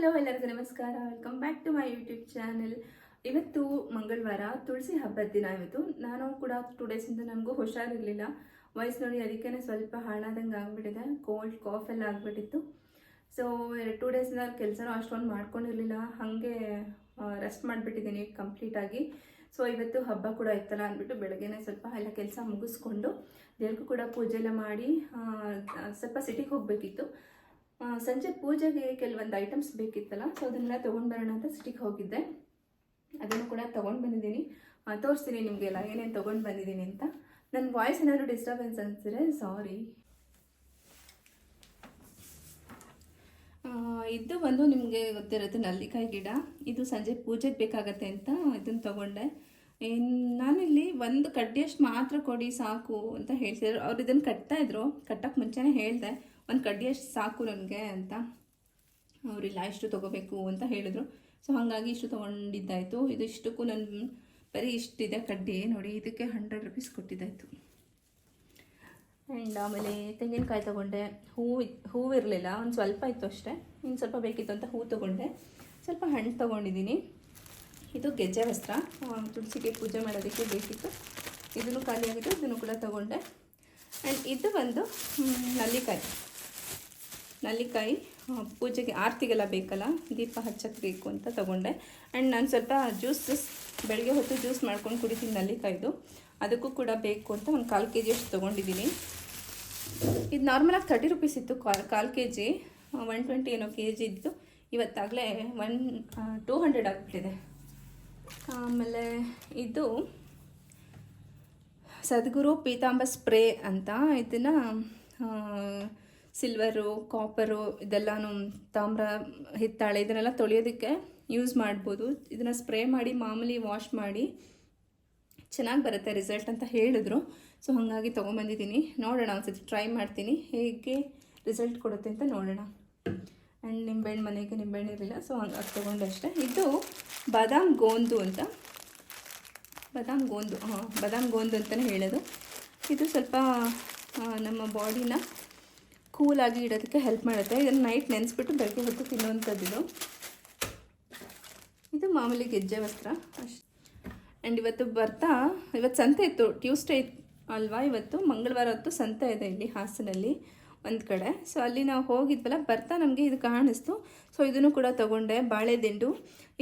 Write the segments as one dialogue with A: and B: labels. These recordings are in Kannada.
A: ಹಲೋ ಎಲ್ಲರಿಗೂ ನಮಸ್ಕಾರ. Welcome back to my YouTube channel ಇವತ್ತು ಮಂಗಳವಾರ, ತುಳಸಿ ಹಬ್ಬದ ದಿನ ಇವತ್ತು. ನಾನು ಕೂಡ ಟೂ ಡೇಸಿಂದ ನನಗೂ ಹುಷಾರಿರಲಿಲ್ಲ. ವಯಸ್ಸು ನೋಡಿ ಅದಕ್ಕೇ ಸ್ವಲ್ಪ ಹಾಳಾದಂಗೆ ಆಗಿಬಿಟ್ಟಿದೆ. ಕೋಲ್ಡ್ ಕಾಫ್ ಎಲ್ಲ ಆಗಿಬಿಟ್ಟಿತ್ತು. ಸೊ ಎರಡು ಟೂ ಡೇಸಿಂದ ಕೆಲಸನೂ ಅಷ್ಟೊಂದು ಮಾಡ್ಕೊಂಡಿರಲಿಲ್ಲ. ಹಾಗೆ ರೆಸ್ಟ್ ಮಾಡಿಬಿಟ್ಟಿದ್ದೀನಿ ಕಂಪ್ಲೀಟಾಗಿ ಸೊ ಇವತ್ತು ಹಬ್ಬ ಕೂಡ ಇತ್ತಲ್ಲ ಅಂದ್ಬಿಟ್ಟು ಬೆಳಗ್ಗೆನೆ ಸ್ವಲ್ಪ ಎಲ್ಲ ಕೆಲಸ ಮುಗಿಸ್ಕೊಂಡು ದೇವ್ರಿಗೂ ಕೂಡ ಪೂಜೆ ಎಲ್ಲ ಮಾಡಿ ಸ್ವಲ್ಪ ಸಿಟಿಗೆ ಹೋಗಬೇಕಿತ್ತು. ಸಂಜೆ ಪೂಜೆಗೆ ಕೆಲವೊಂದು ಐಟಮ್ಸ್ ಬೇಕಿತ್ತಲ್ಲ ಸೊ ಅದನ್ನೆಲ್ಲ ತೊಗೊಂಡು ಬರೋಣ ಅಂತ ಸಿಟಿಗೆ ಹೋಗಿದ್ದೆ. ಅದನ್ನು ಕೂಡ ತೊಗೊಂಡು ಬಂದಿದ್ದೀನಿ. ತೋರಿಸ್ತೀನಿ ನಿಮಗೆಲ್ಲ, ಏನೇನು ತೊಗೊಂಡು ಬಂದಿದ್ದೀನಿ ಅಂತ. ನನ್ನ ವಾಯ್ಸ್ ಏನಾದರೂ ಡಿಸ್ಟರ್ಬೆನ್ಸ್ ಅನಿಸಿದ್ರೆ ಸಾರಿ ಇದು ಬಂದು ನಿಮಗೆ ಗೊತ್ತಿರುತ್ತೆ ನಲ್ಲಿಕಾಯಿ ಗಿಡ. ಇದು ಸಂಜೆ ಪೂಜೆಗೆ ಬೇಕಾಗತ್ತೆ ಅಂತ ಇದನ್ನು ತಗೊಂಡೆ. ನಾನಿಲ್ಲಿ ಒಂದು ಕಡ್ಡಿಯಷ್ಟು ಮಾತ್ರ ಕೊಡಿ ಸಾಕು ಅಂತ ಹೇಳ್ತಿದ್ರು. ಅವ್ರು ಇದನ್ನು ಕಟ್ತಾ ಇದ್ರು. ಕಟ್ಟಕ್ಕೆ ಮುಂಚೆನೇ ಹೇಳಿದೆ. ಒಂದು ಕಡ್ಡಿಯಷ್ಟು ಸಾಕು ನನಗೆ ಅಂತ. ಅವರಿಲ್ಲ ಇಷ್ಟು ತೊಗೋಬೇಕು ಅಂತ ಹೇಳಿದ್ರು. ಸೊ ಹಾಗಾಗಿ ಇಷ್ಟು ತೊಗೊಂಡಿದ್ದಾಯಿತು. ಇದು ಇಷ್ಟಕ್ಕೂ ನನ್ನ ಬರೀ ಇಷ್ಟಿದೆ ಕಡ್ಡಿ. ನೋಡಿ, ಇದಕ್ಕೆ ಹಂಡ್ರೆಡ್ ರುಪೀಸ್ ಕೊಟ್ಟಿದ್ದಾಯಿತು. ಆ್ಯಂಡ್ ಆಮೇಲೆ ತೆಂಗಿನಕಾಯಿ ತೊಗೊಂಡೆ. ಹೂವು ಹೂವು ಇರಲಿಲ್ಲ, ಒಂದು ಸ್ವಲ್ಪ ಇತ್ತು ಅಷ್ಟೇ. ಇನ್ನು ಸ್ವಲ್ಪ ಬೇಕಿತ್ತು ಅಂತ ಹೂವು ತೊಗೊಂಡೆ. ಸ್ವಲ್ಪ ಹಣ್ಣು ತೊಗೊಂಡಿದ್ದೀನಿ ಇದು ಗೆಜ್ಜೆ ವಸ್ತ್ರ. ತುಳಸಿಗೆ ಪೂಜೆ ಮಾಡೋದಕ್ಕೆ ಬೇಕಿತ್ತು. ಇದನ್ನು ಖಾಲಿಯಾಗಿತ್ತು ಇದನ್ನು ಕೂಡ ತೊಗೊಂಡೆ. ಆ್ಯಂಡ್ ಇದು ಬಂದು ನಲ್ಲಿಕಾಯಿ. ನಲ್ಲಿಕಾಯಿ ಪೂಜೆಗೆ ಆರತಿಗೆಲ್ಲ ಬೇಕಲ್ಲ, ದೀಪ ಹಚ್ಚಕ್ಕೆ ಬೇಕು ಅಂತ ತೊಗೊಂಡೆ. ಆ್ಯಂಡ್ ನಾನು ಸ್ವಲ್ಪ ಜ್ಯೂಸ್ ಬೆಳಗ್ಗೆ ಹೊತ್ತು ಜ್ಯೂಸ್ ಮಾಡ್ಕೊಂಡು ಕುಡಿತೀನಿ ನಲ್ಲಿಕಾಯ್ದು. ಅದಕ್ಕೂ ಕೂಡ ಬೇಕು ಅಂತ ಒಂದು ಕಾಲು ಕೆ ಜಿ ಅಷ್ಟು ತೊಗೊಂಡಿದ್ದೀನಿ. ಇದು ನಾರ್ಮಲಾಗಿ ತರ್ಟಿ ರುಪೀಸ್ ಇತ್ತು ಕಾಲ್ ಕಾಲು ಕೆ ಜಿ ಒನ್ ಟ್ವೆಂಟಿ ಏನೋ ಕೆ ಜಿ ಇದ್ದು ಇವತ್ತಾಗಲೇ ಒನ್ ಟೂ ಹಂಡ್ರೆಡ್ ಆಗಿಬಿಟ್ಟಿದೆ. ಆಮೇಲೆ ಇದು ಸದ್ಗುರು ಪೀತಾಂಬ ಸ್ಪ್ರೇ ಅಂತ. ಇದನ್ನು ಸಿಲ್ವರು, ಕಾಪರು, ಇದೆಲ್ಲನೂ ತಾಮ್ರ ಹಿತ್ತಾಳೆ, ಇದನ್ನೆಲ್ಲ ತೊಳೆಯೋದಕ್ಕೆ ಯೂಸ್ ಮಾಡ್ಬೋದು. ಇದನ್ನು ಸ್ಪ್ರೇ ಮಾಡಿ, ಮಾಮೂಲಿ ವಾಶ್ ಮಾಡಿ, ಚೆನ್ನಾಗಿ ಬರುತ್ತೆ ರಿಸಲ್ಟ್ ಅಂತ ಹೇಳಿದ್ರು. ಸೊ, ಹಾಗಾಗಿ ತೊಗೊಂಬಂದಿದ್ದೀನಿ. ನೋಡೋಣ ಒಂದ್ಸತಿ ಟ್ರೈ ಮಾಡ್ತೀನಿ. ಹೇಗೆ ರಿಸಲ್ಟ್ ಕೊಡುತ್ತೆ ಅಂತ ನೋಡೋಣ. ಆ್ಯಂಡ್ ನಿಂಬೆಹಣ್ಣು ಮನೆಗೆ ನಿಂಬೆಹಣ್ಣು ಇರಲಿಲ್ಲ. ಸೊ ಅದು ತೊಗೊಂಡೆ ಅಷ್ಟೇ. ಇದು ಬಾದಾಮ್ ಗೋಂದು ಅಂತ. ಬಾದಾಮ್ ಗೋಂದು, ಹಾಂ, ಬಾದಾಮ್ ಗೋಂದು ಅಂತಲೇ ಹೇಳೋದು. ಇದು ಸ್ವಲ್ಪ ನಮ್ಮ ಬಾಡಿನ ಕೂಲಾಗಿ ಇಡೋದಕ್ಕೆ ಹೆಲ್ಪ್ ಮಾಡುತ್ತೆ. ಇದನ್ನು ನೈಟ್ ನೆನೆಸ್ಬಿಟ್ಟು ಬೆಳಗ್ಗೆ ಹೊತ್ತು ತಿನ್ನುವಂಥದ್ದು ಇದು. ಇದು ಮಾಮೂಲಿ ಗೆಜ್ಜೆ ವಸ್ತ್ರ. ಅಷ್ಟು. ಆ್ಯಂಡ್ ಇವತ್ತು ಬರ್ತಾ, ಇವತ್ತು ಸಂತೆ ಇತ್ತು. ಟ್ಯೂಸ್ಡೇ ಅಲ್ವಾ ಇವತ್ತು? ಮಂಗಳವಾರ ಹೊತ್ತು ಸಂತೆ ಇದೆ ಇಲ್ಲಿ ಹಾಸನಲ್ಲಿ ಒಂದು ಕಡೆ. ಸೊ ಅಲ್ಲಿ ನಾವು ಹೋಗಿದ್ವಲ್ಲ, ಬರ್ತಾ ನಮಗೆ ಇದು ಕಾಣಿಸ್ತು. ಸೊ ಇದನ್ನು ಕೂಡ ತೊಗೊಂಡೆ ಬಾಳೆದಿಂಡು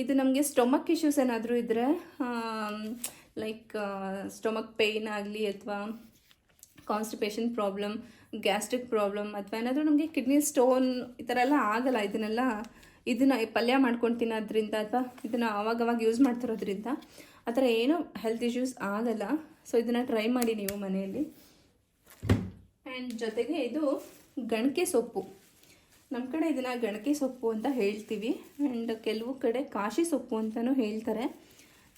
A: ಇದು ನಮಗೆ ಸ್ಟೊಮಕ್ ಇಶ್ಯೂಸ್ ಏನಾದರೂ ಇದ್ದರೆ ಲೈಕ್ ಸ್ಟೊಮಕ್ ಪೇಯ್ನ್ ಆಗಲಿ ಅಥವಾ ಕಾನ್ಸ್ಟಿಪೇಷನ್ ಪ್ರಾಬ್ಲಮ್ ಗ್ಯಾಸ್ಟ್ರಿಕ್ ಪ್ರಾಬ್ಲಮ್ ಅಥವಾ ಏನಾದರೂ ನಮಗೆ ಕಿಡ್ನಿ ಸ್ಟೋನ್ ಈ ಥರ ಎಲ್ಲ ಆಗಲ್ಲ ಇದನ್ನೆಲ್ಲ ಇದನ್ನು ಪಲ್ಯ ಮಾಡ್ಕೊಂಡು ತಿನ್ನೋದ್ರಿಂದ ಅಥವಾ ಇದನ್ನು ಅವಾಗವಾಗ ಯೂಸ್ ಮಾಡ್ತಿರೋದ್ರಿಂದ ಆ ಥರ ಏನೂ ಹೆಲ್ತ್ ಇಶ್ಯೂಸ್ ಆಗಲ್ಲ. ಸೊ ಇದನ್ನು ಟ್ರೈ ಮಾಡಿ ನೀವು ಮನೆಯಲ್ಲಿ. ಆ್ಯಂಡ್ ಜೊತೆಗೆ ಇದು ಗಣಕೆ ಸೊಪ್ಪು. ನಮ್ಮ ಕಡೆ ಇದನ್ನು ಗಣಕೆ ಸೊಪ್ಪು ಅಂತ ಹೇಳ್ತೀವಿ. ಆ್ಯಂಡ್ ಕೆಲವು ಕಡೆ ಕಾಶಿ ಸೊಪ್ಪು ಅಂತಲೂ ಹೇಳ್ತಾರೆ.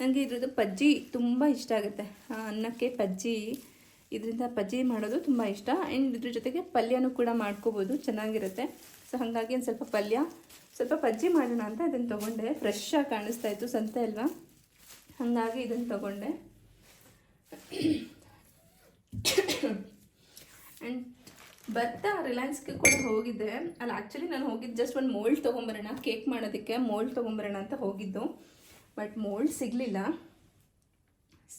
A: ನನಗೆ ಇದ್ರದ್ದು ಪಜ್ಜಿ ತುಂಬ ಇಷ್ಟ ಆಗುತ್ತೆ. ಅನ್ನಕ್ಕೆ ಪಜ್ಜಿ ಇದರಿಂದ ಪಜ್ಜಿ ಮಾಡೋದು ತುಂಬ ಇಷ್ಟ. ಆ್ಯಂಡ್ ಇದ್ರ ಜೊತೆಗೆ ಪಲ್ಯನೂ ಕೂಡ ಮಾಡ್ಕೋಬೋದು, ಚೆನ್ನಾಗಿರುತ್ತೆ. ಸೊ ಹಾಗಾಗಿ ಒಂದು ಸ್ವಲ್ಪ ಪಲ್ಯ, ಸ್ವಲ್ಪ ಪಜ್ಜಿ ಮಾಡೋಣ ಅಂತ ಇದನ್ನು ತೊಗೊಂಡೆ. ಫ್ರೆಶ್ ಕಾಣಿಸ್ತಾ ಇತ್ತು ಸಂತೆ ಅಲ್ವಾ? ಹಾಗಾಗಿ ಇದನ್ನು ತೊಗೊಂಡೆ. ಆ್ಯಂಡ್ ಭತ್ತ ರಿಲಯನ್ಸ್ಗೆ ಕೂಡ ಹೋಗಿದ್ದೆ. ಅಲ್ಲಿ ಆ್ಯಕ್ಚುಲಿ ನಾನು ಹೋಗಿದ್ದು ಜಸ್ಟ್ ಒಂದು ಮೋಲ್ಡ್ ತೊಗೊಂಬರೋಣ ಕೇಕ್ ಮಾಡೋದಕ್ಕೆ ಮೋಲ್ಡ್ ತೊಗೊಂಬರೋಣ ಅಂತ ಹೋಗಿದ್ದು. ಬಟ್ ಮೋಲ್ಡ್ ಸಿಗಲಿಲ್ಲ.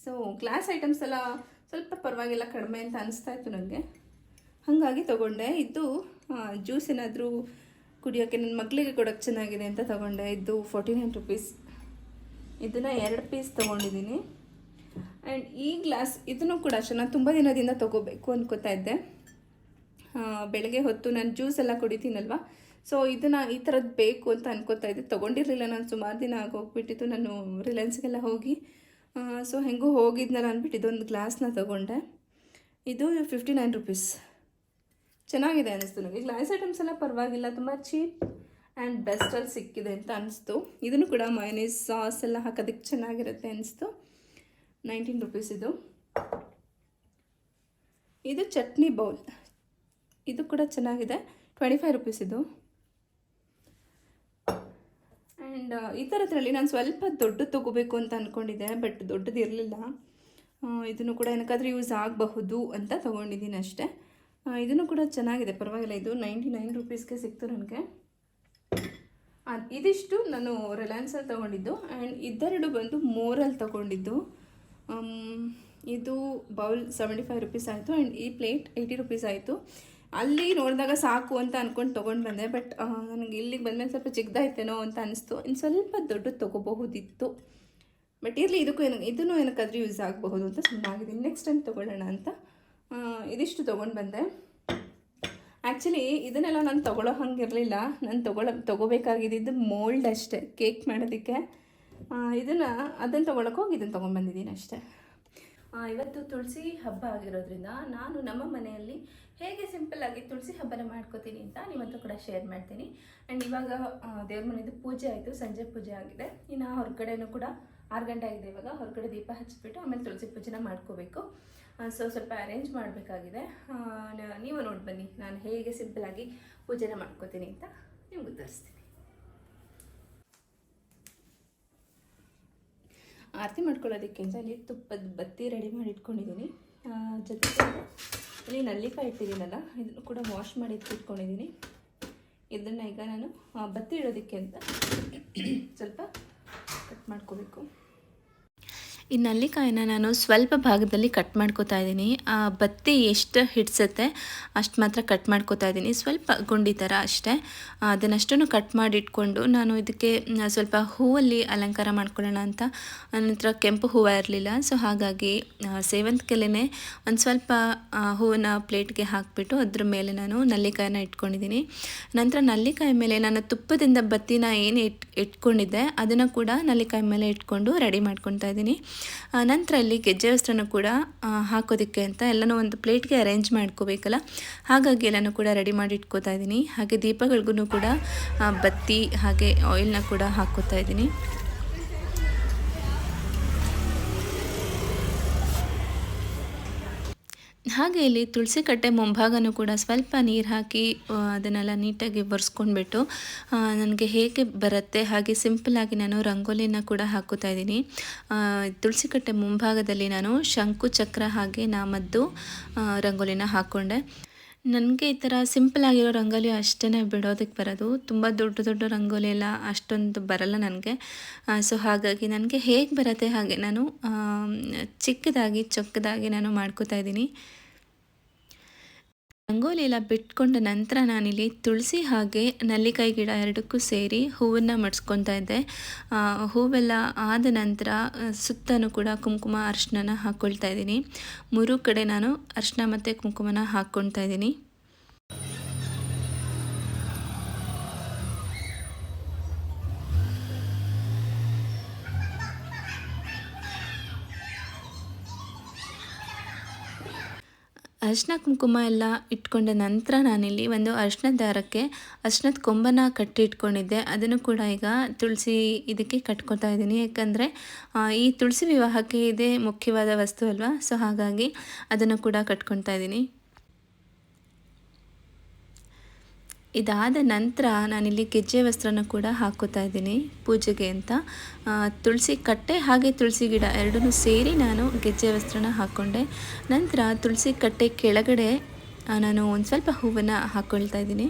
A: ಸೊ ಗ್ಲಾಸ್ ಐಟಮ್ಸ್ ಎಲ್ಲ ಸ್ವಲ್ಪ ಪರವಾಗಿಲ್ಲ, ಕಡಿಮೆ ಅಂತ ಅನಿಸ್ತಾ ಇತ್ತು ನನಗೆ ಹಾಗಾಗಿ ತೊಗೊಂಡೆ. ಇದು ಜ್ಯೂಸ್ ಏನಾದರೂ ಕುಡಿಯೋಕ್ಕೆ ನನ್ನ ಮಗಳಿಗೆ ಕೊಡೋಕ್ಕೆ ಚೆನ್ನಾಗಿದೆ ಅಂತ ತೊಗೊಂಡೆ. ಇದು ಫೋರ್ಟಿ ನೈನ್ ರುಪೀಸ್. ಇದನ್ನು ಎರಡು ಪೀಸ್ ತೊಗೊಂಡಿದ್ದೀನಿ. ಆ್ಯಂಡ್ ಈ ಗ್ಲಾಸ್, ಇದನ್ನು ಕೂಡ ಅಷ್ಟೇ, ನಾನು ತುಂಬ ದಿನದಿಂದ ತೊಗೋಬೇಕು ಅಂದ್ಕೋತಾ ಇದ್ದೆ. ಬೆಳಗ್ಗೆ ಹೊತ್ತು ನಾನು ಜ್ಯೂಸ್ ಎಲ್ಲ ಕುಡಿತೀನಲ್ವ? ಸೊ ಇದನ್ನು ಈ ಥರದ್ದು ಬೇಕು ಅಂತ ಅನ್ಕೋತಾ ಇದ್ದೆ. ತೊಗೊಂಡಿರಲಿಲ್ಲ ನಾನು, ಸುಮಾರು ದಿನ ಆಗೋಗ್ಬಿಟ್ಟಿತ್ತು. ನಾನು ರಿಲಯನ್ಸ್ಗೆಲ್ಲ ಹೋಗಿ ಸೊ ಹೆಂಗೂ ಹೋಗಿದ್ನಲ್ಲ ಅಂದ್ಬಿಟ್ಟು ಇದೊಂದು ಗ್ಲಾಸ್ನ ತೊಗೊಂಡೆ. ಇದು ಫಿಫ್ಟಿ ನೈನ್ ರುಪೀಸ್ ಚೆನ್ನಾಗಿದೆ ಅನ್ನಿಸ್ತು ನನಗೆ. ಗ್ಲಾಸ್ ಐಟಮ್ಸ್ ಎಲ್ಲ ಪರವಾಗಿಲ್ಲ, ತುಂಬ ಚೀಪ್ ಆ್ಯಂಡ್ ಬೆಸ್ಟಲ್ಲಿ ಸಿಕ್ಕಿದೆ ಅಂತ ಅನಿಸ್ತು. ಇದನ್ನು ಕೂಡ ಮೈನೀಸ್ ಸಾಸ್ ಎಲ್ಲ ಹಾಕೋದಕ್ಕೆ ಚೆನ್ನಾಗಿರುತ್ತೆ ಅನಿಸ್ತು. ನೈನ್ಟೀನ್ ರುಪೀಸ್ ಇದು. ಇದು ಚಟ್ನಿ ಬೌಲ್ ಇದು ಕೂಡ ಚೆನ್ನಾಗಿದೆ. ಟ್ವೆಂಟಿ ಫೈವ್ ರುಪೀಸ್ ಇದು. ಆ್ಯಂಡ್ ಈ ಥರದ್ರಲ್ಲಿ ನಾನು ಸ್ವಲ್ಪ ದೊಡ್ಡದು ತೊಗೋಬೇಕು ಅಂತ ಅಂದ್ಕೊಂಡಿದ್ದೆ ಬಟ್ ದೊಡ್ಡದು ಇರಲಿಲ್ಲ. ಇದನ್ನು ಕೂಡ ಏನಕ್ಕಾದ್ರೂ ಯೂಸ್ ಆಗಬಹುದು ಅಂತ ತೊಗೊಂಡಿದ್ದೀನಿ ಅಷ್ಟೇ. ಇದನ್ನು ಕೂಡ ಚೆನ್ನಾಗಿದೆ, ಪರವಾಗಿಲ್ಲ. ಇದು ನೈಂಟಿ ನೈನ್ ರುಪೀಸ್ಗೆ ಸಿಕ್ತು ನನಗೆ.
B: ಇದಿಷ್ಟು ನಾನು ರಿಲಯನ್ಸಲ್ಲಿ ತೊಗೊಂಡಿದ್ದು ಆ್ಯಂಡ್ ಇದೆರಡು ಬಂದು ಮೋರಲ್ಲಿ ತೊಗೊಂಡಿದ್ದು. ಇದು ಬೌಲ್ ಸೆವೆಂಟಿ ಫೈವ್ ರುಪೀಸ್ ಆಯಿತು ಆ್ಯಂಡ್ ಈ ಪ್ಲೇಟ್ ಏಯ್ಟಿ ರುಪೀಸ್ ಆಯಿತು. ಅಲ್ಲಿ ನೋಡಿದಾಗ ಸಾಕು ಅಂತ ಅಂದ್ಕೊಂಡು ತೊಗೊಂಡು ಬಂದೆ. ಬಟ್ ನನಗೆ ಇಲ್ಲಿಗೆ ಬಂದಮೇಲೆ ಸ್ವಲ್ಪ ಚಿಕ್ಕದಾಯ್ತೇನೋ ಅಂತ ಅನಿಸ್ತು. ಇನ್ನು ಸ್ವಲ್ಪ ದೊಡ್ಡದು ತೊಗೋಬಹುದಿತ್ತು. ಬಟ್ ಇರಲಿ, ಇದಕ್ಕೂ ಏನಕ್ಕೆ ಇದನ್ನು ಏನಕ್ಕಾದ್ರೂ ಯೂಸ್ ಆಗಬಹುದು ಅಂತ ಸುಮ್ಮನಾಗಿದ್ದೀನಿ ನೆಕ್ಸ್ಟ್ ಟೈಮ್ ತೊಗೊಳ್ಳೋಣ ಅಂತ ಇದಿಷ್ಟು ತೊಗೊಂಡು ಬಂದೆ. ಆ್ಯಕ್ಚುಲಿ ಇದನ್ನೆಲ್ಲ ನಾನು ತೊಗೊಳ್ಳೋ ಹಂಗಿರಲಿಲ್ಲ. ನಾನು ತೊಗೊಳ್ಳೋ ತೊಗೋಬೇಕಾಗಿದ್ದು ಮೋಲ್ಡ್ ಅಷ್ಟೇ ಕೇಕ್ ಮಾಡೋದಕ್ಕೆ. ಇದನ್ನು ಅದನ್ನು ತೊಗೊಳಕ್ಕೆ ಹೋಗಿ ಇದನ್ನು ತೊಗೊಂಡ್ಬಂದಿದ್ದೀನಿ ಅಷ್ಟೇ. ಇವತ್ತು ತುಳಸಿ ಹಬ್ಬ ಆಗಿರೋದ್ರಿಂದ ನಾನು ನಮ್ಮ ಮನೆಯಲ್ಲಿ ಹೇಗೆ ಸಿಂಪಲ್ ಆಗಿ ತುಳಸಿ ಹಬ್ಬನ ಮಾಡ್ಕೋತೀನಿ ಅಂತ ನಿಮ್ಮತ್ರ ಕೂಡ ಶೇರ್ ಮಾಡ್ತೀನಿ. ಆ್ಯಂಡ್ ಇವಾಗ ದೇವ್ರ ಮನೆಯದು ಪೂಜೆ ಆಯಿತು, ಸಂಜೆ ಪೂಜೆ ಆಗಿದೆ. ಇನ್ನು ಹೊರಗಡೆನೂ ಕೂಡ ಆರು ಗಂಟೆ ಆಗಿದೆ ಇವಾಗ. ಹೊರಗಡೆ ದೀಪ ಹಚ್ಚಿಬಿಟ್ಟು ಆಮೇಲೆ ತುಳಸಿ ಪೂಜೆನ ಮಾಡ್ಕೋಬೇಕು. ಸೊ ಸ್ವಲ್ಪ ಅರೇಂಜ್ ಮಾಡಬೇಕಾಗಿದೆ. ನೀವು ನೋಡಿ ಬನ್ನಿ, ನಾನು ಹೇಗೆ ಸಿಂಪಲಾಗಿ ಪೂಜೆನ ಮಾಡ್ಕೋತೀನಿ ಅಂತ ನಿಮ್ಗೆ ತೋರಿಸ್ತೀನಿ. ಆರತಿ ಮಾಡ್ಕೊಳ್ಳೋದಕ್ಕೆ ಅಂತ ಇಲ್ಲಿ ತುಪ್ಪದ ಬತ್ತಿ ರೆಡಿ ಮಾಡಿ ಇಟ್ಕೊಂಡಿದ್ದೀನಿ ಜೊತೆಗೆ ಇಲ್ಲಿ ನಲ್ಲಿಕಾಯಿ ಇಟ್ಟಿದ್ದೀನಲ್ಲ, ಇದನ್ನು ಕೂಡ ವಾಶ್ ಮಾಡಿ ಇಟ್ಕೊಂಡಿದ್ದೀನಿ. ಇದನ್ನು ಈಗ ನಾನು ಬತ್ತಿ ಇಡೋದಕ್ಕೆ ಅಂತ ಸ್ವಲ್ಪ ಕಟ್ ಮಾಡ್ಕೋಬೇಕು.
A: ಈ ನಲ್ಲಿಕಾಯಿನ ನಾನು ಸ್ವಲ್ಪ ಭಾಗದಲ್ಲಿ ಕಟ್ ಮಾಡ್ಕೋತಾ ಇದ್ದೀನಿ. ಆ ಬತ್ತಿ ಎಷ್ಟು ಹಿಡ್ಸುತ್ತೆ ಅಷ್ಟು ಮಾತ್ರ ಕಟ್ ಮಾಡ್ಕೋತಾ ಇದ್ದೀನಿ. ಸ್ವಲ್ಪ ಗುಂಡಿ ಥರ ಅಷ್ಟೇ. ಅದನ್ನಷ್ಟನ್ನು ಕಟ್ ಮಾಡಿ ಇಟ್ಕೊಂಡು ನಾನು ಇದಕ್ಕೆ ಸ್ವಲ್ಪ ಹೂವಲ್ಲಿ ಅಲಂಕಾರ ಮಾಡ್ಕೊಳ್ಳೋಣ ಅಂತ. ನನ್ನ ಹತ್ರ ಕೆಂಪು ಹೂವು ಇರಲಿಲ್ಲ. ಸೊ ಹಾಗಾಗಿ ಸೇವಂತಿಗೆಲೇ ಒಂದು ಸ್ವಲ್ಪ ಹೂವನ್ನ ಪ್ಲೇಟ್ಗೆ ಹಾಕಿಬಿಟ್ಟು ಅದ್ರ ಮೇಲೆ ನಾನು ನಲ್ಲಿಕಾಯಿನ ಇಟ್ಕೊಂಡಿದ್ದೀನಿ. ನಂತರ ನಲ್ಲಿಕಾಯಿ ಮೇಲೆ ನಾನು ತುಪ್ಪದಿಂದ ಬತ್ತಿನ ಏನು ಇಟ್, ಇಟ್ಕೊಂಡಿದ್ದೆ, ಅದನ್ನು ಕೂಡ ನಲ್ಲಿಕಾಯಿ ಮೇಲೆ ಇಟ್ಕೊಂಡು ರೆಡಿ ಮಾಡ್ಕೊತಾ ಇದ್ದೀನಿ. ನಂತರ ಅಲ್ಲಿ ಗೆಜ್ಜೆ ವಸ್ತ್ರನೂ ಕೂಡ ಹಾಕೋದಕ್ಕೆ ಅಂತ ಎಲ್ಲನೂ ಒಂದು ಪ್ಲೇಟ್ಗೆ ಅರೇಂಜ್ ಮಾಡ್ಕೋಬೇಕಲ್ಲ? ಹಾಗಾಗಿ ಎಲ್ಲನೂ ಕೂಡ ರೆಡಿ ಮಾಡಿ ಇಟ್ಕೋತಾ ಇದ್ದೀನಿ. ಹಾಗೆ ದೀಪಗಳಿಗೂ ಕೂಡ ಬತ್ತಿ ಹಾಗೆ ಆಯಿಲ್ನ ಕೂಡ ಹಾಕೋತಾ ಇದ್ದೀನಿ. ಹಾಗೆ ಇಲ್ಲಿ ತುಳಸಿ ಕಟ್ಟೆ ಮುಂಭಾಗನೂ ಕೂಡ ಸ್ವಲ್ಪ ನೀರು ಹಾಕಿ ಅದನ್ನೆಲ್ಲ ನೀಟಾಗಿ ಒರೆಸ್ಕೊಂಡ್ಬಿಟ್ಟು ನನಗೆ ಹೇಗೆ ಬರುತ್ತೆ, ಹಾಗೆ ಸಿಂಪಲ್ಲಾಗಿ ನಾನು ರಂಗೋಲಿನ ಕೂಡ ಹಾಕೋತಾ ಇದ್ದೀನಿ. ತುಳಸಿ ಕಟ್ಟೆ ಮುಂಭಾಗದಲ್ಲಿ ನಾನು ಶಂಕು ಚಕ್ರ ಹಾಗೆ ನಾಮದ್ದು ರಂಗೋಲಿನ ಹಾಕ್ಕೊಂಡೆ ನನಗೆ ಈ ಥರ ಸಿಂಪಲ್ ಆಗಿರೋ ರಂಗೋಲಿ ಅಷ್ಟೇ ಬಿಡೋದಕ್ಕೆ ಬರೋದು. ತುಂಬ ದೊಡ್ಡ ದೊಡ್ಡ ರಂಗೋಲಿ ಎಲ್ಲ ಅಷ್ಟೊಂದು ಬರಲ್ಲ ನನಗೆ. ಸೊ ಹಾಗಾಗಿ ನನಗೆ ಹೇಗೆ ಬರುತ್ತೆ ಹಾಗೆ ನಾನು ಚಿಕ್ಕದಾಗಿ ಚೊಕ್ಕದಾಗಿ ನಾನು ಮಾಡ್ಕೋತಾ ಇದ್ದೀನಿ. ರಂಗೋಲಿ ಎಲ್ಲ ಬಿಟ್ಕೊಂಡ ನಂತರ ನಾನಿಲ್ಲಿ ತುಳಸಿ ಹಾಗೆ ನಲ್ಲಿಕಾಯಿ ಗಿಡ ಎರಡಕ್ಕೂ ಸೇರಿ ಹೂವನ್ನು ಮಡ್ಸ್ಕೊತಾ ಇದ್ದೆ. ಹೂವೆಲ್ಲ ಆದ ನಂತರ ಸುತ್ತನೂ ಸುತ್ತಲೂ ಕೂಡ ಕುಂಕುಮ ಅರಿಶಿನ ಹಾಕ್ಕೊಳ್ತಾ ಇದ್ದೀನಿ. ಮೂರು ಕಡೆ ನಾನು ಅರಿಶಿನ ಮತ್ತು ಕುಂಕುಮನ ಹಾಕ್ಕೊಳ್ತಾ ಇದ್ದೀನಿ. ಅರಿಶಿನ ಕುಂಕುಮ ಎಲ್ಲ ಇಟ್ಕೊಂಡ ನಂತರ ನಾನಿಲ್ಲಿ ಒಂದು ಅರಿಶಿನ ದಾರಕ್ಕೆ ಅರಿಶಿನದ ಕೊಂಬನ ಕಟ್ಟಿ ಇಟ್ಕೊಂಡಿದ್ದೆ ಅದನ್ನು ಕೂಡ ಈಗ ತುಳಸಿ ಇದಕ್ಕೆ ಕಟ್ಕೊತಾ ಇದ್ದೀನಿ. ಯಾಕಂದರೆ ಈ ತುಳಸಿ ವಿವಾಹಕ್ಕೆ ಇದೇ ಮುಖ್ಯವಾದ ವಸ್ತು ಅಲ್ವಾ? ಸೊ ಹಾಗಾಗಿ ಅದನ್ನು ಕೂಡ ಕಟ್ಕೊತಾ ಇದ್ದೀನಿ. ಇದಾದ ನಂತರ ನಾನಿಲ್ಲಿ ಗೆಜ್ಜೆ ವಸ್ತ್ರನ ಕೂಡ ಹಾಕೋತಾ ಇದ್ದೀನಿ ಪೂಜೆಗೆ ಅಂತ. ತುಳಸಿ ಕಟ್ಟೆ ಹಾಗೆ ತುಳಸಿ ಗಿಡ ಎರಡನ್ನೂ ಸೇರಿ ನಾನು ಗೆಜ್ಜೆ ವಸ್ತ್ರನ ಹಾಕ್ಕೊಂಡೆ ನಂತರ ತುಳಸಿ ಕಟ್ಟೆ ಕೆಳಗಡೆ ನಾನು ಒಂದು ಸ್ವಲ್ಪ ಹೂವನ್ನು ಹಾಕ್ಕೊಳ್ತಾ ಇದ್ದೀನಿ.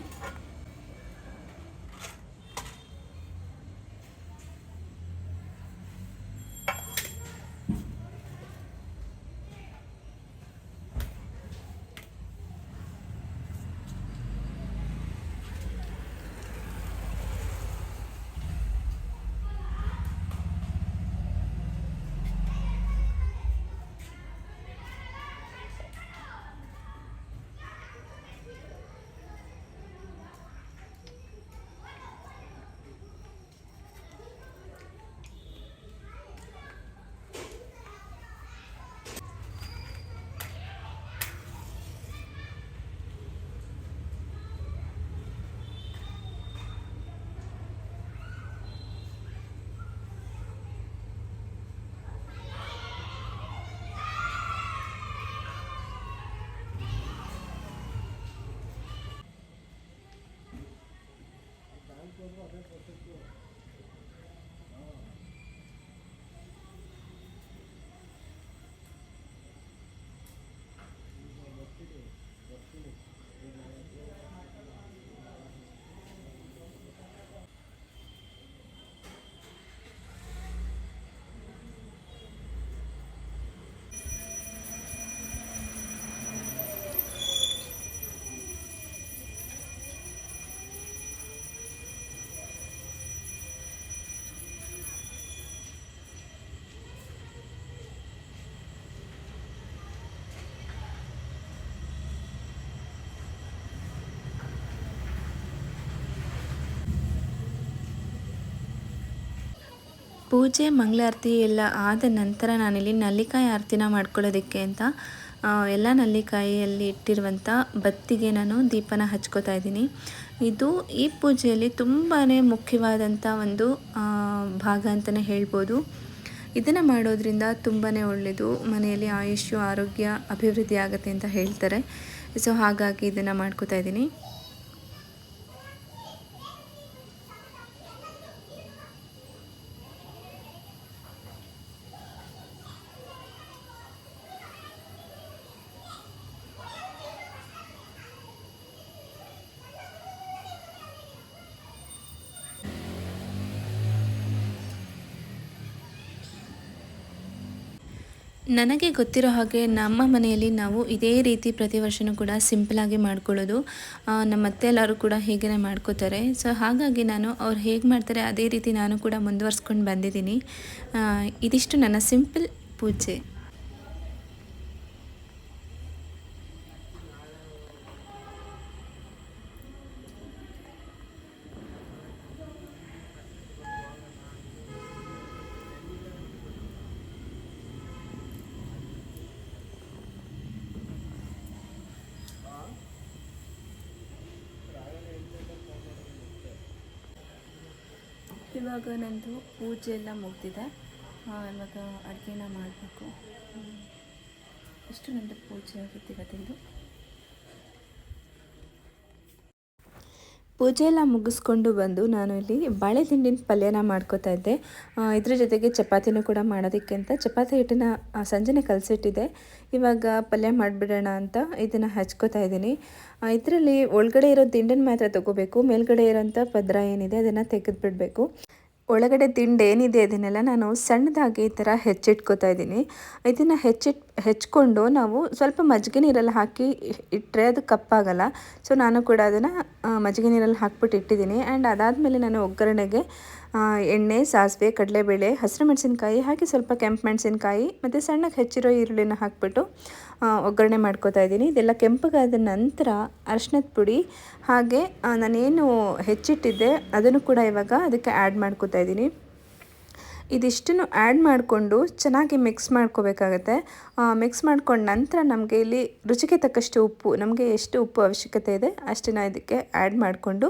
A: ಪೂಜೆ ಮಂಗಳಾರತಿ ಎಲ್ಲ ಆದ ನಂತರ ನಾನಿಲ್ಲಿ ನಲ್ಲಿಕಾಯಿ ಆರತಿನ ಮಾಡ್ಕೊಳ್ಳೋದಕ್ಕೆ ಅಂತ ಎಲ್ಲ ನಲ್ಲಿಕಾಯಿಯಲ್ಲಿ ಇಟ್ಟಿರುವಂಥ ಬತ್ತಿಗೆ ನಾನು ದೀಪನ ಹಚ್ಕೋತಾ ಇದ್ದೀನಿ. ಇದು ಈ ಪೂಜೆಯಲ್ಲಿ ತುಂಬಾ ಮುಖ್ಯವಾದಂಥ ಒಂದು ಭಾಗ ಅಂತಲೇ ಹೇಳ್ಬೋದು. ಇದನ್ನು ಮಾಡೋದ್ರಿಂದ ತುಂಬಾ ಒಳ್ಳೆಯದು ಮನೆಯಲ್ಲಿ ಆಯುಷ್ಯು, ಆರೋಗ್ಯ, ಅಭಿವೃದ್ಧಿ ಆಗುತ್ತೆ ಅಂತ ಹೇಳ್ತಾರೆ. ಸೊ, ಹಾಗಾಗಿ ಇದನ್ನು ಮಾಡ್ಕೋತಾ ಇದ್ದೀನಿ. ನನಗೆ ಗೊತ್ತಿರೋ ಹಾಗೆ ನಮ್ಮ ಮನೆಯಲ್ಲಿ ನಾವು ಇದೇ ರೀತಿ ಪ್ರತಿ ವರ್ಷವೂ ಕೂಡ ಸಿಂಪಲಾಗಿ ಮಾಡ್ಕೊಳ್ಳೋದು. ನಮ್ಮ ಅತ್ತೆ ಎಲ್ಲರೂ ಕೂಡ ಹೀಗೇ ಮಾಡ್ಕೋತಾರೆ. ಸೊ ಹಾಗಾಗಿ ನಾನು ಅವ್ರು ಹೇಗೆ ಮಾಡ್ತಾರೆ ಅದೇ ರೀತಿ ನಾನು ಕೂಡ ಮುಂದುವರ್ಸ್ಕೊಂಡು ಬಂದಿದ್ದೀನಿ. ಇದಿಷ್ಟು ನನ್ನ ಸಿಂಪಲ್ ಪೂಜೆ. ಇವಾಗ ನಂದು ಪೂಜೆ ಎಲ್ಲ ಮುಗ್ದಿದೆ. ಇವಾಗ ಅಡುಗೆನ ಮಾಡಬೇಕು. ಇಷ್ಟು ನಂದು ಪೂಜೆ ಆಗಿತ್ತು ಇವತ್ತಿಂದು? ಪೂಜೆ ಎಲ್ಲ ಮುಗಿಸ್ಕೊಂಡು ಬಂದು ನಾನು ಇಲ್ಲಿ ಬಾಳೆ ತಿಂಡಿನ ಪಲ್ಯನ ಮಾಡ್ಕೋತಾ ಇದ್ದೆ. ಇದ್ರ ಜೊತೆಗೆ ಚಪಾತಿನೂ ಕೂಡ ಮಾಡೋದಕ್ಕೆ ಅಂತ. ಚಪಾತಿ ಹಿಟ್ಟನ್ನ ಸಂಜೆನೇ ಕಲಸಿಟ್ಟಿದ್ದೆ. ಇವಾಗ ಪಲ್ಯ ಮಾಡಿಬಿಡೋಣ ಅಂತ ಇದನ್ನು ಹಚ್ಕೋತಾ ಇದ್ದೀನಿ. ಇದರಲ್ಲಿ ಒಳಗಡೆ ಇರೋ ದಿಂಡನ್ನು ಮಾತ್ರ ತೊಗೋಬೇಕು. ಮೇಲ್ಗಡೆ ಇರೋಂಥ ಪದ್ರ ಏನಿದೆ ಅದನ್ನು ತೆಗೆದುಬಿಡಬೇಕು. ಒಳಗಡೆ ತಿಂಡು ಏನಿದೆ ಅದನ್ನೆಲ್ಲ ನಾನು ಸಣ್ಣದಾಗಿ ಈ ಥರ ಹೆಚ್ಚಿಟ್ಕೋತಾ ಇದ್ದೀನಿ. ಇದನ್ನು ಹೆಚ್ಚಿಟ್ ಹೆಚ್ಕೊಂಡು ನಾವು ಸ್ವಲ್ಪ ಮಜ್ಜಿಗೆ ನೀರಲ್ಲಿ ಹಾಕಿ ಇಟ್ಟರೆ ಅದು ಕಪ್ಪಾಗಲ್ಲ. ಸೊ ನಾನು ಕೂಡ ಅದನ್ನು ಮಜ್ಜಿಗೆ ನೀರಲ್ಲಿ ಹಾಕ್ಬಿಟ್ಟು ಇಟ್ಟಿದ್ದೀನಿ. ಆ್ಯಂಡ್ ಅದಾದಮೇಲೆ ನಾನು ಒಗ್ಗರಣೆಗೆ ಎಣ್ಣೆ, ಸಾಸಿವೆ, ಕಡಲೆಬೇಳೆ, ಹಸಿರು ಮೆಣಸಿನ್ಕಾಯಿ ಹಾಕಿ ಸ್ವಲ್ಪ ಕೆಂಪು ಮೆಣಸಿನ್ಕಾಯಿ, ಮತ್ತು ಸಣ್ಣಗೆ ಹೆಚ್ಚಿರೋ ಈರುಳ್ಳಿನ ಹಾಕ್ಬಿಟ್ಟು ಒಗ್ಗರಣೆ ಮಾಡ್ಕೋತಾ ಇದ್ದೀನಿ. ಇದೆಲ್ಲ ಕೆಂಪಗಾದ ನಂತರ ಅರ್ಶಿನದ ಪುಡಿ, ಹಾಗೆ ನಾನೇನು ಹೆಚ್ಚಿಟ್ಟಿದ್ದೆ ಅದನ್ನು ಕೂಡ ಇವಾಗ ಅದಕ್ಕೆ ಆ್ಯಡ್ ಮಾಡ್ಕೋತಾ ಇದ್ದೀನಿ. ಇದಿಷ್ಟನ್ನು ಆ್ಯಡ್ ಮಾಡಿಕೊಂಡು ಚೆನ್ನಾಗಿ ಮಿಕ್ಸ್ ಮಾಡ್ಕೋಬೇಕಾಗತ್ತೆ. ಮಿಕ್ಸ್ ಮಾಡ್ಕೊಂಡ ನಂತರ ನಮಗೆ ಇಲ್ಲಿ ರುಚಿಗೆ ತಕ್ಕಷ್ಟು ಉಪ್ಪು, ನಮಗೆ ಎಷ್ಟು ಉಪ್ಪು ಅವಶ್ಯಕತೆ ಇದೆ ಅಷ್ಟನ್ನು ಇದಕ್ಕೆ ಆ್ಯಡ್ ಮಾಡಿಕೊಂಡು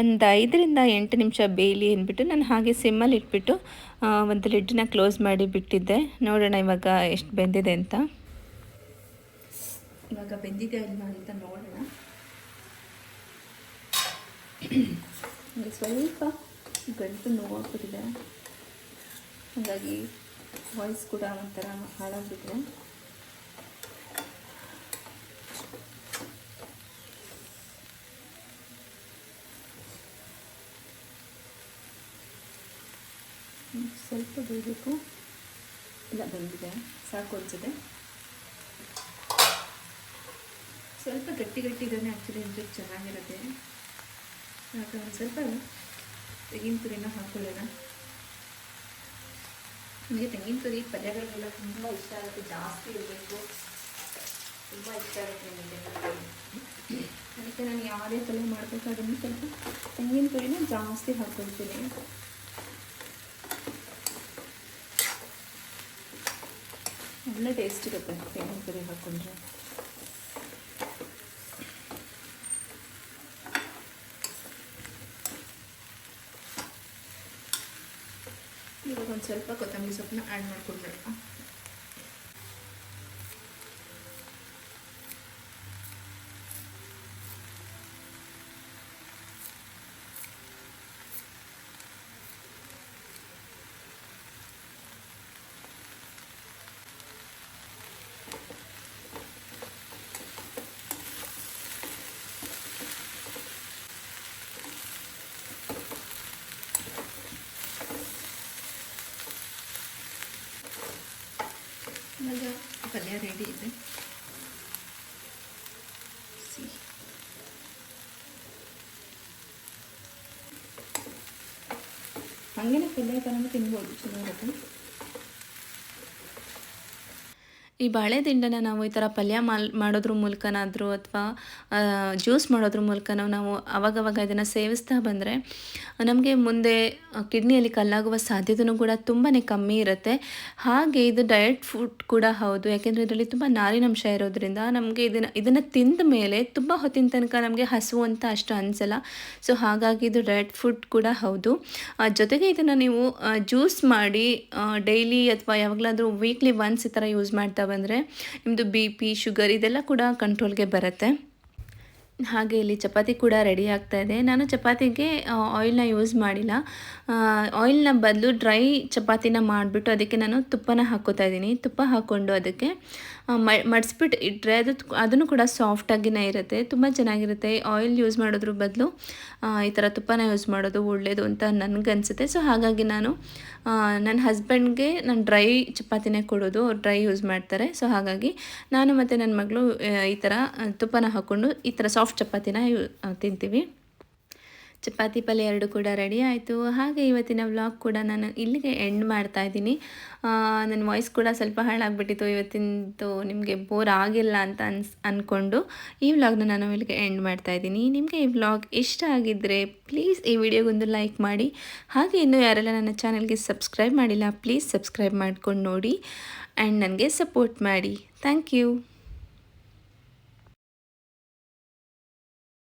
A: ಒಂದು ಐದರಿಂದ ಎಂಟು ನಿಮಿಷ ಬೇಯಲಿ ಅಂದ್ಬಿಟ್ಟು ನಾನು ಹಾಗೆ ಸಿಮ್ಮಲ್ಲಿ ಇಟ್ಬಿಟ್ಟು ಒಂದು ಲಿಡ್ಡನ್ನ ಕ್ಲೋಸ್ ಮಾಡಿ ಬಿಟ್ಟಿದ್ದೆ. ನೋಡೋಣ ಇವಾಗ ಎಷ್ಟು ಬೆಂದಿದೆ ಅಂತ. ಇವಾಗ ಬೆಂದಿದೆ ಅಲ್ವಾ ಅಂತ ನೋಡೋಣ.
C: ಸ್ವಲ್ಪ ಗಂಟು ನೋವಾಗ್ಬಿಟ್ಟಿದೆ. ಹಾಗಾಗಿ ವಾಯ್ಸ್ ಕೂಡ ಒಂಥರ ಹಾಳಾಗ್ಬಿಟ್ಟಿದೆ ಸ್ವಲ್ಪ ಬೇಯಬೇಕು ಇಲ್ಲ, ಬಂದಿದೆ. ಸಾಕು ಅನ್ಸುತ್ತೆ. ಸ್ವಲ್ಪ ಗಟ್ಟಿ ಗಟ್ಟಿ ಆ್ಯಕ್ಚುಲಿ ಅಂದರೆ ಚೆನ್ನಾಗಿರುತ್ತೆ. ಯಾಕಂದ್ರೆ ಒಂದು ಸ್ವಲ್ಪ ತೆಗಿನ ತುರಿನ ಹಾಕ್ಕೊಳ್ಳೋಣ ನನಗೆ ತೆಂಗಿನ ತುರಿ, ಪಲ್ಯಗಳಿಗೆಲ್ಲ ತುಂಬ ಇಷ್ಟ ಆಗುತ್ತೆ, ಜಾಸ್ತಿ ಇರಬೇಕು. ತುಂಬ ಇಷ್ಟ ಆಗುತ್ತೆ ನನಗೆ ಅದಕ್ಕೆ ನಾನು ಯಾವುದೇ ಪಲ್ಯ ಮಾಡಬೇಕಾದ್ರೂ ಸ್ವಲ್ಪ ತೆಂಗಿನ ತುರಿನ ಜಾಸ್ತಿ ಹಾಕ್ಕೊಳ್ತೀನಿ. ಒಳ್ಳೆ ಟೇಸ್ಟ್ ಇರುತ್ತೆ ತೆಂಗಿನ ತುರಿ ಹಾಕ್ಕೊಂಡ್ರೆ ಇವಾಗ ಒಂದು ಸ್ವಲ್ಪ ಕೊತ್ತಂಬರಿ ಸೊಪ್ಪನ್ನ ಆ್ಯಡ್ ಮಾಡ್ಕೊಳ್ಬೇಕು ಇವಾಗ ಪಲ್ಯ ರೆಡಿ ಇದೆ ಸಿ ಹಾಗೇನೆ ಪಲ್ಯ ಥರನೂ ತಿನ್ಬೋದು ಚೆನ್ನಾಗಿರುತ್ತೆ
A: ಈ ಬಾಳೆದಿಂಡನ ನಾವು ಈ ಥರ ಪಲ್ಯ ಮಾಲ್, ಮಾಡೋದ್ರ ಮೂಲಕನಾದರೂ ಅಥವಾ ಜ್ಯೂಸ್ ಮಾಡೋದ್ರ ಮೂಲಕ ನಾವು ಅವಾಗವಾಗ ಇದನ್ನು ಸೇವಿಸ್ತಾ ಬಂದರೆ, ನಮಗೆ ಮುಂದೆ ಕಿಡ್ನಿಯಲ್ಲಿ ಕಲ್ಲಾಗುವ ಸಾಧ್ಯತೆಯೂ ಕೂಡ ತುಂಬಾ ಕಮ್ಮಿ ಇರುತ್ತೆ. ಹಾಗೆ ಇದು ಡಯಟ್ ಫುಡ್ ಕೂಡ ಹೌದು. ಯಾಕೆಂದರೆ ಇದರಲ್ಲಿ ತುಂಬ ನಾರಿನಂಶ ಇರೋದ್ರಿಂದ ನಮಗೆ ಇದನ್ನು ಇದನ್ನು ತಿಂದ ಮೇಲೆ ತುಂಬ ಹೊತ್ತಿನ ತನಕ ನಮಗೆ ಹಸುವು ಅಂತ ಅಷ್ಟು ಅನಿಸಲ್ಲ. ಸೊ, ಹಾಗಾಗಿ ಇದು ಡಯಟ್ ಫುಡ್ ಕೂಡ ಹೌದು. ಜೊತೆಗೆ ಇದನ್ನು ನೀವು ಜ್ಯೂಸ್ ಮಾಡಿ ಡೈಲಿ ಅಥವಾ ಯಾವಾಗಲಾದರೂ ವೀಕ್ಲಿ ಒನ್ಸ್ ಈ ಥರ ಯೂಸ್ ಮಾಡ್ತಾ ಬಂದರೆ ನಿಮ್ಮದು ಬಿ ಪಿ ಶುಗರ್ ಇದೆಲ್ಲ ಕೂಡ ಕಂಟ್ರೋಲ್ಗೆ ಬರುತ್ತೆ. ಹಾಗೆ ಇಲ್ಲಿ ಚಪಾತಿ ಕೂಡ ರೆಡಿ ಆಗ್ತಾ ಇದೆ. ನಾನು ಚಪಾತಿಗೆ ಆಯಿಲ್ನ ಯೂಸ್ ಮಾಡಿಲ್ಲ. ಆಯಿಲ್ನ ಬದಲು ಡ್ರೈ ಚಪಾತಿನ ಮಾಡಿಬಿಟ್ಟು ಅದಕ್ಕೆ ನಾನು ತುಪ್ಪನ ಹಾಕೋತಾ ಇದ್ದೀನಿ. ತುಪ್ಪ ಹಾಕ್ಕೊಂಡು ಅದಕ್ಕೆ ಮಡ್ಸ್ಬಿಟ್ಟು ಇಟ್ಟರೆ ಅದು ಅದನ್ನು ಕೂಡ ಸಾಫ್ಟಾಗಿನೇ ಇರುತ್ತೆ. ತುಂಬ ಚೆನ್ನಾಗಿರುತ್ತೆ. ಆಯಿಲ್ ಯೂಸ್ ಮಾಡೋದ್ರ ಬದಲು ಈ ಥರ ತುಪ್ಪನ ಯೂಸ್ ಮಾಡೋದು ಒಳ್ಳೆಯದು ಅಂತ ನನಗನ್ಸುತ್ತೆ. ಸೊ ಹಾಗಾಗಿ ನಾನು ನನ್ನ ಹಸ್ಬೆಂಡ್ಗೆ ನಾನು ಡ್ರೈ ಚಪಾತಿನೇ ಕೊಡೋದು. ಡ್ರೈ ಯೂಸ್ ಮಾಡ್ತಾರೆ. ಸೊ ಹಾಗಾಗಿ ನಾನು ಮತ್ತು ನನ್ನ ಮಗಳು ಈ ಥರ ತುಪ್ಪನ ಹಾಕ್ಕೊಂಡು ಈ ಥರ ಸಾಫ್ಟ್ ಚಪಾತಿನ ತಿಂತೀವಿ. ಚಪಾತಿ ಪಲ್ಯ ಎರಡು ಕೂಡ ರೆಡಿ ಆಯಿತು. ಹಾಗೆ ಇವತ್ತಿನ ವ್ಲಾಗ್ ಕೂಡ ನಾನು ಇಲ್ಲಿಗೆ ಎಂಡ್ ಮಾಡ್ತಾ ಇದ್ದೀನಿ. ನನ್ನ ವಾಯ್ಸ್ ಕೂಡ ಸ್ವಲ್ಪ ಹಾಳಾಗ್ಬಿಟ್ಟಿತ್ತು. ಇವತ್ತಿಂದು ನಿಮಗೆ ಬೋರ್ ಆಗಿಲ್ಲ ಅಂತ ಅನ್ಸ್ ಅಂದ್ಕೊಂಡು ಈ ವ್ಲಾಗ್ನ ನಾನು ಇಲ್ಲಿಗೆ ಎಂಡ್ ಮಾಡ್ತಾ ಇದ್ದೀನಿ. ನಿಮಗೆ ಈ ವ್ಲಾಗ್ ಇಷ್ಟ ಆಗಿದ್ದರೆ ಪ್ಲೀಸ್ ಈ ವಿಡಿಯೋಗೊಂದು ಲೈಕ್ ಮಾಡಿ. ಹಾಗೆ ಇನ್ನೂ ಯಾರೆಲ್ಲ ನನ್ನ ಚಾನಲ್ಗೆ ಸಬ್ಸ್ಕ್ರೈಬ್ ಮಾಡಿಲ್ಲ ಪ್ಲೀಸ್ ಸಬ್ಸ್ಕ್ರೈಬ್ ಮಾಡ್ಕೊಂಡು ನೋಡಿ. ಆ್ಯಂಡ್ ನನಗೆ ಸಪೋರ್ಟ್ ಮಾಡಿ. Thank you